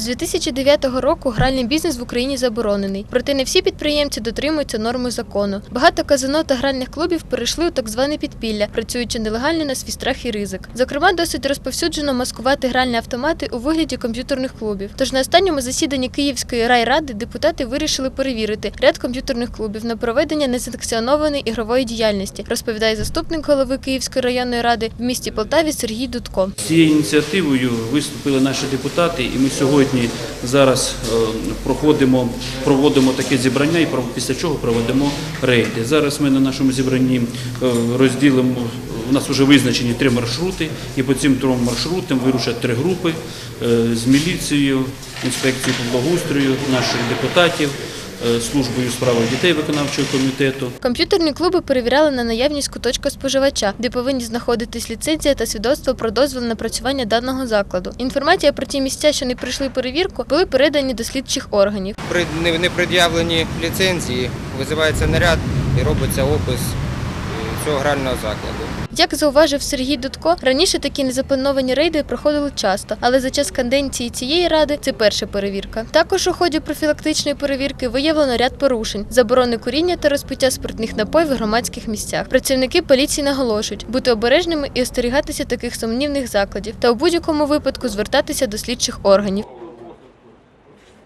З 2009 року гральний бізнес в Україні заборонений. Проте не всі підприємці дотримуються норми закону. Багато казино та гральних клубів перейшли у так зване підпілля, працюючи нелегально на свій страх і ризик. Зокрема, досить розповсюджено маскувати гральні автомати у вигляді комп'ютерних клубів. Тож на останньому засіданні Київської райради депутати вирішили перевірити ряд комп'ютерних клубів на проведення несанкціонованої ігрової діяльності, розповідає заступник голови Київської районної ради в місті Полтаві Сергій Дудко. Цією ініціативою виступили наші депутати, і ми сьогодні зараз е, проходимо, проводимо таке зібрання і після чого проведемо рейди. Зараз ми на нашому зібранні е, розділимо. У нас вже визначені три маршрути, і по цим трьом маршрутам вирушать три групи е, з міліцією, інспекцією по благоустрою, наших депутатів, службою у справах дітей виконавчого комітету. Комп'ютерні клуби перевіряли на наявність куточка споживача, де повинні знаходитись ліцензія та свідоцтво про дозвіл на працювання даного закладу. Інформація про ті місця, що не пройшли перевірку, були передані до слідчих органів. При не- непред'явленні ліцензії визивається наряд і робиться опис е, цього грального закладу. Як зауважив Сергій Дудко, раніше такі незаплановані рейди проходили часто, але за час канденції цієї ради це перша перевірка. Також у ході профілактичної перевірки виявлено ряд порушень: заборони куріння та розпиття спиртних напоїв в громадських місцях. Працівники поліції наголошують бути обережними і остерігатися таких сумнівних закладів та у будь-якому випадку звертатися до слідчих органів.